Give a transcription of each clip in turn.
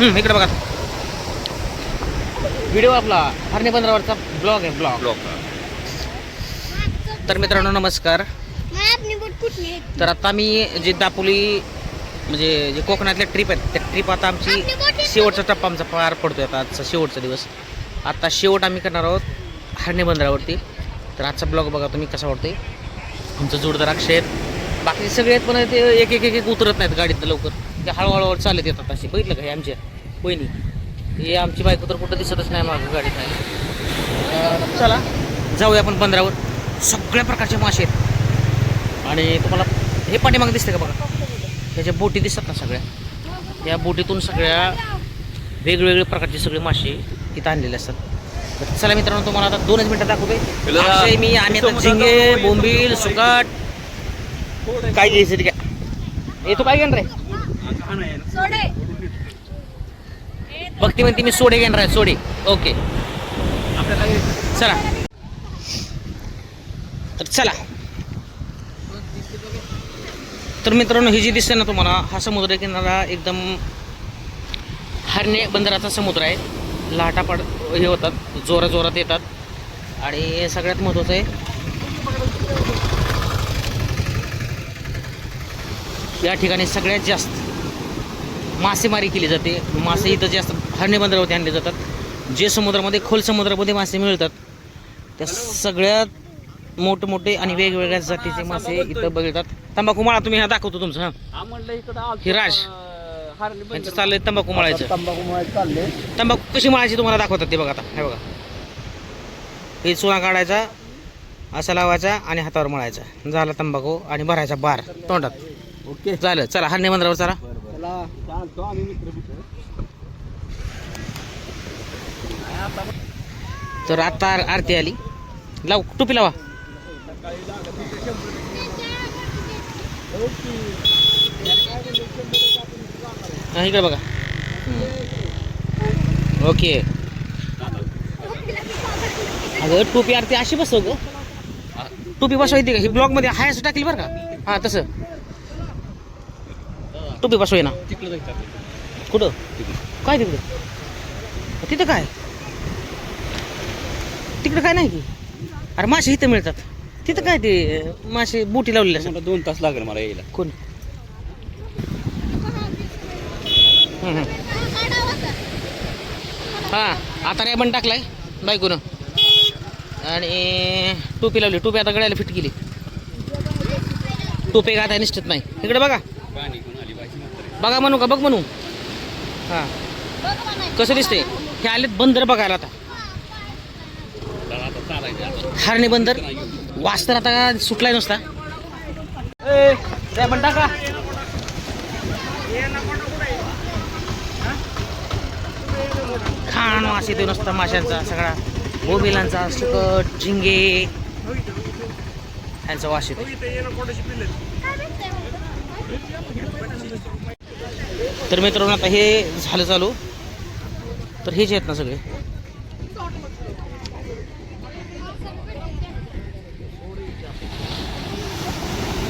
हं, इकडे बघा. व्हिडिओ आपला हरणे बंदरावरचा ब्लॉग आहे ब्लॉग. ब्लॉक तर मित्रांनो नमस्कार. आपली बोट कुठली तर आता मी जे दापोली म्हणजे जे कोकणातल्या ट्रिप आहेत त्या ट्रिप आता आमची शेवटचा टप्पा आमचा पार पडतोय आता आजचा शेवटचा दिवस. आता शेवट आम्ही करणार आहोत हरणे बंदरावरती. तर आजचा ब्लॉग बघा तुम्ही कसा वाटतोय. आमचं जोरदार अक्षय आहेत. बाकी सगळे आहेत पण ते एक एक एक एक उतरत नाहीत गाडीत लवकर. ते हळूहळू चालत येतात असे बघितलं का हे आमच्या बहिणी हे आमची बायको तर कुठं दिसतच नाही मागं गाडीत नाही अं, चला जाऊया आपण बंदरावर सगळ्या प्रकारचे मासे आहेत आणि तुम्हाला हे पाठीमागे दिसते का बघा ह्याच्या बोटी दिसतात ना सगळ्या त्या बोटीतून सगळ्या वेगवेगळे प्रकारचे सगळे मासे इथं आणलेले असतात तर चला मित्रांनो तुम्हाला आता दोनच मिनटं दाखवते मी आम्ही आता झिंगे बोंबील सुकाट काय घ्यायचं काय हे तू काय घेणार आहे सोडे भक्ती म्हणते मी सोडे घेणार आहे सोडे. ओके. चला. तर चला. तर मित्रांनो ही जी दिसते ना तुम्हाला हा समुद्र किनारा एकदम हरणे बंदराचा समुद्र आहे. लाटा पड हे होतात जोरा जोरात येतात. आणि सगळ्यात महत्त्वाचं आहे या ठिकाणी सगळ्यात जास्त मासेमारी केली जाते. मासे इथं जास्त हरणे बंदरावरती आणले जातात. जे समुद्रामध्ये खोल समुद्रामध्ये मासे मिळतात त्या सगळ्यात मोठमोठे आणि वेगवेगळ्या जातीचे मासे इथं बघतात. तंबाखू माळा तुम्ही हा दाखवतो तुमचं हां. म्हणलं इकडं हे राज. यांचं चाललंय तंबाखू मळायचं. तंबाखू मुळे चालले तंबाखू कशी मळायची तुम्हाला दाखवतात ते बघा आता. हे बघा. हे चुना काढायचा असा लावायचा आणि हातावर मळायचा. झाला तंबाखू आणि भरायचा बार तोंडात. ओके. झालं. चला हरणे बंदरावर चला. चला चालतो आम्ही मित्र तर आता आर- आरती आली. लाव टोपी लावा. हा, इकडे बघा. ओके. अगं टोपी आरती अशी बसव ग. टोपी बसवायची का? ही ब्लॉगमध्ये हाय असं टाकली बरं का? हा तसं. टोपी बसवाय ना. कुठं? काय तिकडं? तिथं काय? तिकडं काय नाही की. अरे मासे इथं मिळतात. तिथं काय ते मासे बोटी लावलेले असतात? दोन तास लागेल मला यायला. कोण. हा आता पण टाकलाय बायकोनं. आणि टोपी लावली. टोपी आता गळ्याला फिट केली. टोपी घाताय निश्चित नाही. इकडे बघा पाणी कोण आली पाहिजे म्हातारी. बघा म्हणू का बघ म्हणू. हां. कसं दिसते हे आलेत बंदर बघायला आता. हरणे बंदर. वास तर आता सुटलाय नुसता. म्हणता का खाण वास येतो नुसता माशांचा सगळा. बोबिलांचा सुकट झिंगे. यांचा वास येतो तर मित्रांनो आता हे झालं चालू. तर हेच आहेत ना सगळे.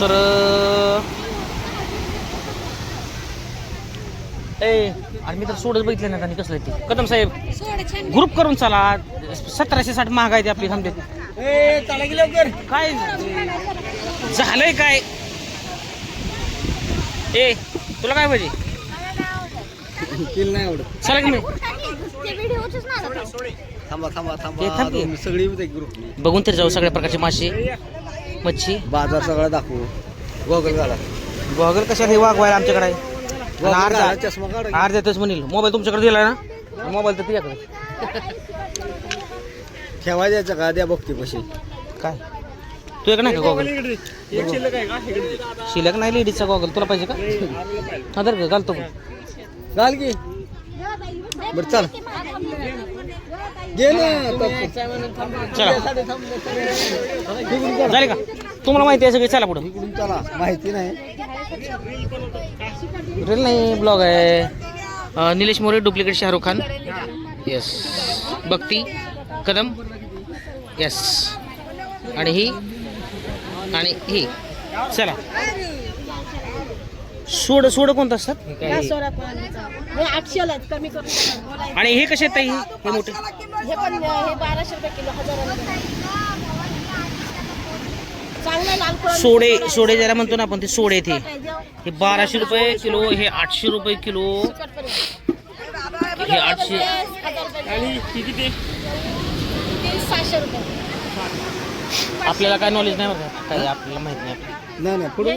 तर ए आणि मी तर सोडच बघितलं नाही आणि कसलं ते. कदम साहेब ग्रुप करून चला. सतराशे साठ महाग आहे ते आपली थांबते लवकर. काय झालंय काय? ए तुला काय पाहिजे तिला नाही आवडत. चला की मी ते व्हिडिओचेच ना थांबा थांबा हे थांबा सगळी ग्रुप बघून तरी जाऊ सगळ्या प्रकारचे मासे मच्छी. बाजार सगळा दाखवू. गोगल घाला गॉगल कशाला हे वागवायला आमच्याकडे? आहे घाला, चष्मा काढा. अर्ध्या तेच म्हणील. मोबाईल तुमच्याकडे दिलाय ना? मोबाईल तर तुझ्याकडे. ठेवा द्यायचं का? द्या बघते कशी काय? तू एक नाही का गॉगल शिलक नाही लेडीजचा गॉगल तुला पाहिजे का? हा का घालतो. घाल की. बरं चल. चला. झाले का? तुम्हाला माहिती आहे सगळे. चला पुढं. इकडून चला. माहिती नाही. रिअल नाही ब्लॉग आहे. Nilesh More duplicate Shahrukh Khan. Yes Bhakti Kadam. Yes आणि ही आणि ही. चला. सोड सोड कोणतं असतात? काय? हे आठशेला आहेत कमी करून देणार. बोलायचं. आणि हे कसे आहेत ताई? हे मोठे? हे पण हे बाराशे रुपये किलो हजाराला चांगला लाल कोळंबी सोडे सोडे ज्याला म्हणतो ना आपण ते सोडे ते. हे बाराशे रुपये किलो हे आठशे रुपये किलो. पण. हे आठशे हजार रुपये ते? सहाशे रुपये. आपल्याला काय नॉलेज नाही बरं का? काय आपल्याला माहीत नाही. नाही नाही पुढे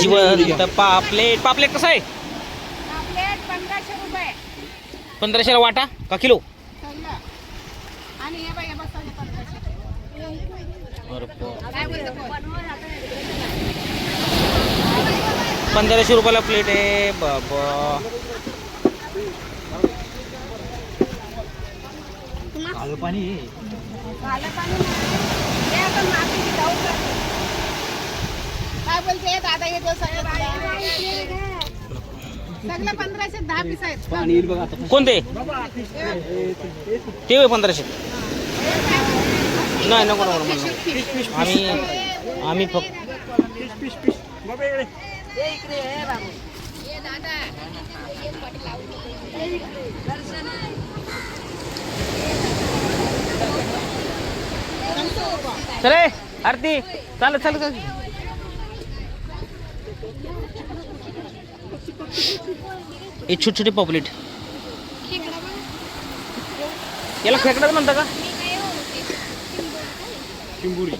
जिवंत पापलेट. पापलेट कसं आहे? पंधराशेला वाटा? का किलो? पंधराशे रुपयाला प्लेट आहे. बाबा. काळं पाणी झालं पाणी नाही. हे जाऊ का? काय बोलते दादा हे सगळं पंधराशे दहा पीस आहेत. पाणी कोणते? ते होय पंधराशे. नाही नको नको आम्ही आम्ही फक्त हे दादा. चले आरती. चाल चाल चाल. हे छोटे छोटे पॉपलेट. याला खेकडाच म्हणता का? चिंबुरी.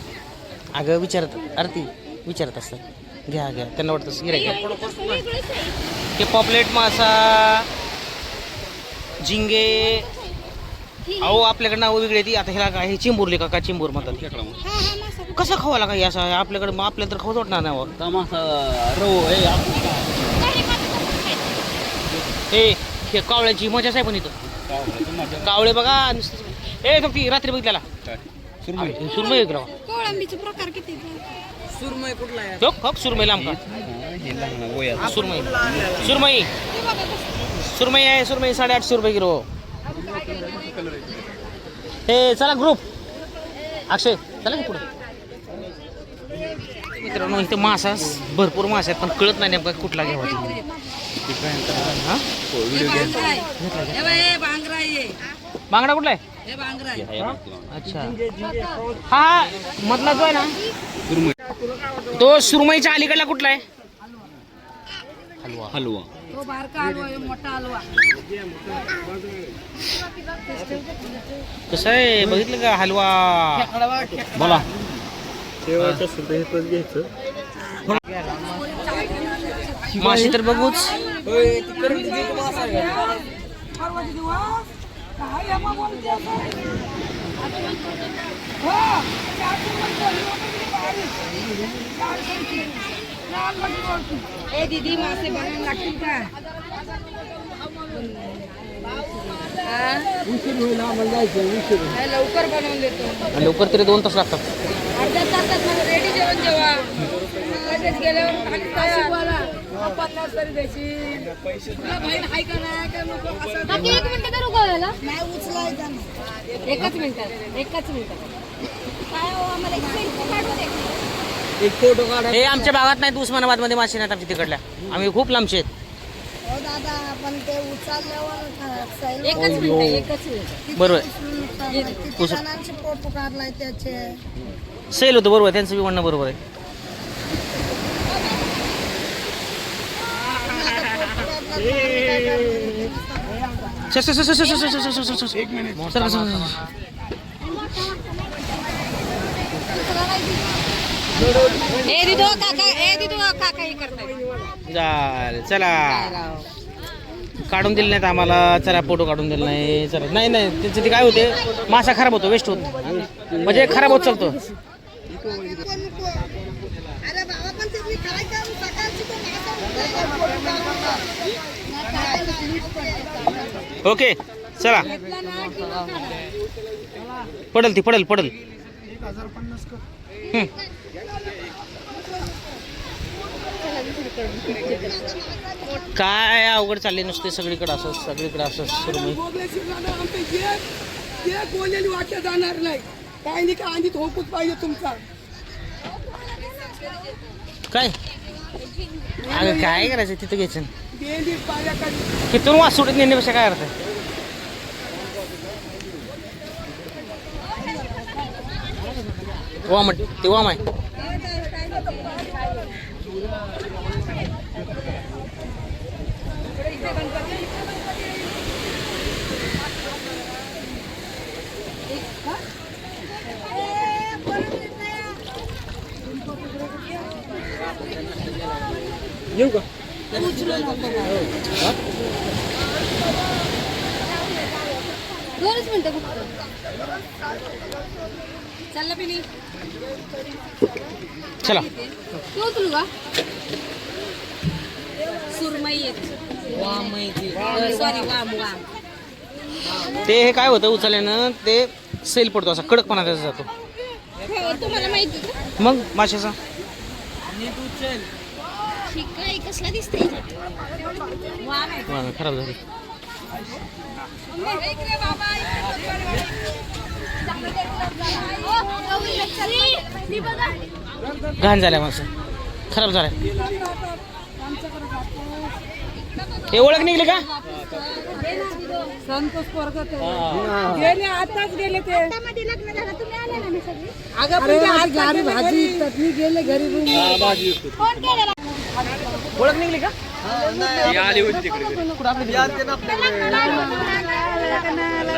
अगं विचारत आरती विचारत असतात. घ्या घ्या त्यांना वाटतं गिराय हे पॉपलेट मासा झिंगे अहो आपल्याकडे नावं वेगळी ती आता ह्याला काय हे चिंबुरले का काय चिंबूर म्हणतात? कसं खावा लागा हे असं? आपल्याकडे मग आपल्याला तर खाऊच वाटणार नाही हो. हे हे हे कावळ्याची मजाच आहे पण इथं. कावळे बघा नुसतं- ए फक्त रात्री बघितल्याला. सुरमई. सुरमई एक राव. कोळंबीचे प्रकार किती तो खप सुरमई लांब का? हे सुरमई. सुरमई. सुरमई आहे सुरमई साडेआठशे रुपये किलो. हे चला ग्रुप अक्षय चला की पुढे. मित्रांनो इथे मासा भरपूर मासे आहेत पण कळत नाही नेमका कुठला घ्यावा. हा? बांगडा कुठला आहे? अच्छा. हा हा मधला जो आहे ना सुरमई तो सुरमईच्या अलीकडला कुठला आहे? हलवा हलवा. कस आहे कसं आहे? बघितलं का हलवा? बोला. माशी तर बघूच. हो ए दीदी मासे बनवून लागतील का. लवकर बनवून देतो आणि लवकर तरी दोन तास लागतात. अर्ध्या तासात मला रेडी जेवण जेवा. लगेच गेल्यावर खाली तयार. पन्नास तरी देशील. तुला बहीण आहे का नाही का नको असं एक मिनिट करू का याला? नाही उचलायचं एकच मिनिटात एकच मिनिटात काय हो आम्हाला एक दे. एक फोटो काढा हे आमच्या भागात नाहीत उस्मानाबादमध्ये मासे नाहीत आमच्या तिकडल्या आम्ही खूप लांबचे आहेत हो दादा पण ते उचलल्यावर सैल एकच मिनिट एकच मिनिट बरोबर किती जणांचे फोटो काढलाय त्याचे सेल होतं बरोबर त्यांचं बी म्हणणं बरोबर आहे sir sir sir sir sir sir sir sir sir sir एक मिनिट सर सर चला. काढून दिले नाहीत आम्हाला. चला फोटो काढून दिले नाही. चला. नाही नाही त्याचे ते काय होते? मासा खराब होतो वेस्ट होतो. म्हणजे खराब होत चालतो. ओके चला. पडल ती पडल पडल. काय अवघड चालले नुसते सगळीकडे असं सगळीकडे असं सुरमई बोललेली वाक्य जाणार नाही काय? नाही का आणि होपूच पाहिजे तुमचा काय अगं काय करायचं तिथं घ्यायचं? तिथून वास सोडत नेण्यापेक्षा काय अर्थ आहे? वाम माय ते वाम आहे. येऊ का? दोनच मिनिटं फक्त. चालला पिली चला. तू उचलू का सुरमई वाम ते हे काय होतं उचलल्यानं ते सेल पडतो असा कडकपणा त्याचा जातो. तुम्हाला माहिती मग माशाचा? आहे खराब झाली. घाण झाल्या माणसं खराब झाल्या. हे ओळख निघली का? संतोष परगत गेले आताच गेले ते. अगं पण ते आज भाजी गेले घरी रूम ओळख निघली का? आली होती तिकडे.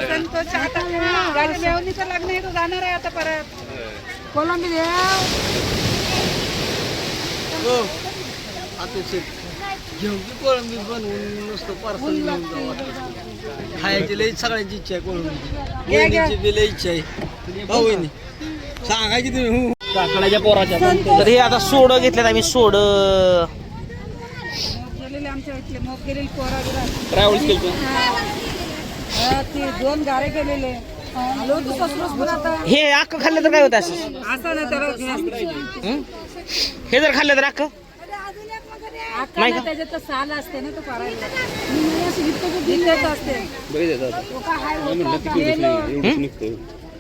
संतोष आता गाडी मेवणीचं लग्न आहे तो जाणार आहे आता परत. कोलंबी देव की कोळंबी बनवून नुसतं पार्सल घेऊन खायची लई सगळ्यांची इच्छा आहे कोळंबी वहिनीची बी लई इच्छा आहे. भाऊ वहिनी सांगायची तुम्ही. काकडाच्या पोराच्या. तर हे आता सोड घेतल्यात आम्ही सोड. गेलेले आमच्या इथले मग गेलेले पोरा बिरा. ट्रॅव्हल्स केलं हा, ते दोन गारे गेलेले. आलो तू ससरोस पण आता हे अख्खं खाल्लं तर काय होतं असं? असं नाही त्याला हं? जर खाल्लं तर अख्खं? नाही का? त्याच्यात तर साल असते ना तो करायला इथेच असते. बघितलं आता. म्हणलं तिकडे नाही एवढंच निघतं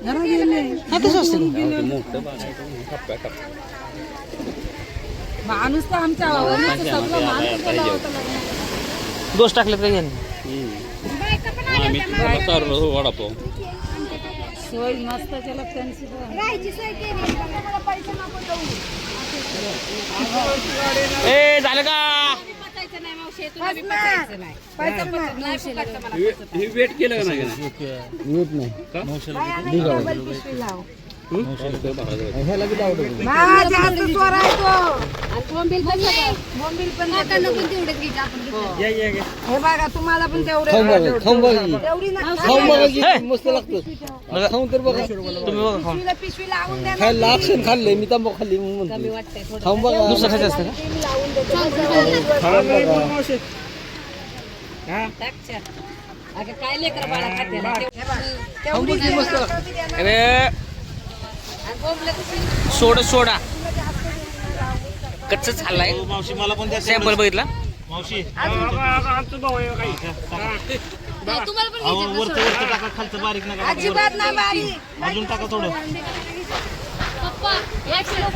जरा गेले हा तसं असतं ते मोठं बागायचं टप्प्या टप्प्या माणूस तर आमच्या सगळं माणूस केला होता लग्नात. दोष टाकलेत का यांनी आम्ही होतो वडापाव. सोय मस्त केला त्यांची पण. ए झालं का? पचायचं नाही मावशी तुला बी पचायचं नाही. हे वेट केलं का नाही का नाही? हा, चोर आहे तो. बोंबील पण बोंबील पण काकांना पण आपण घेतलं. हे बघा तुम्हाला पण तेवढे खाऊन बघा की. तेवढी ना खाऊन बघा की मस्त लागतं खाऊन तर बघा तुम्ही बघा खाऊन पिशवीला पिशवी लावून द्या ना. खायला खाल्लंय मी तंबाखू खाल्ली म्हणून म्हणतो खाऊन बघा दुसरं खायचं असतं का खाऊन बघा काय लेकर बाळा खाते तेवढी अरे सोड सोडा. कच्च चाललाय मावशी मला पण सॅम्पल बघितला? मावशी. का सोडा? टाका खालचं बारीक नका अजिबात नाही बारीक. अजून टाका थोडं. पप्पा एक किलो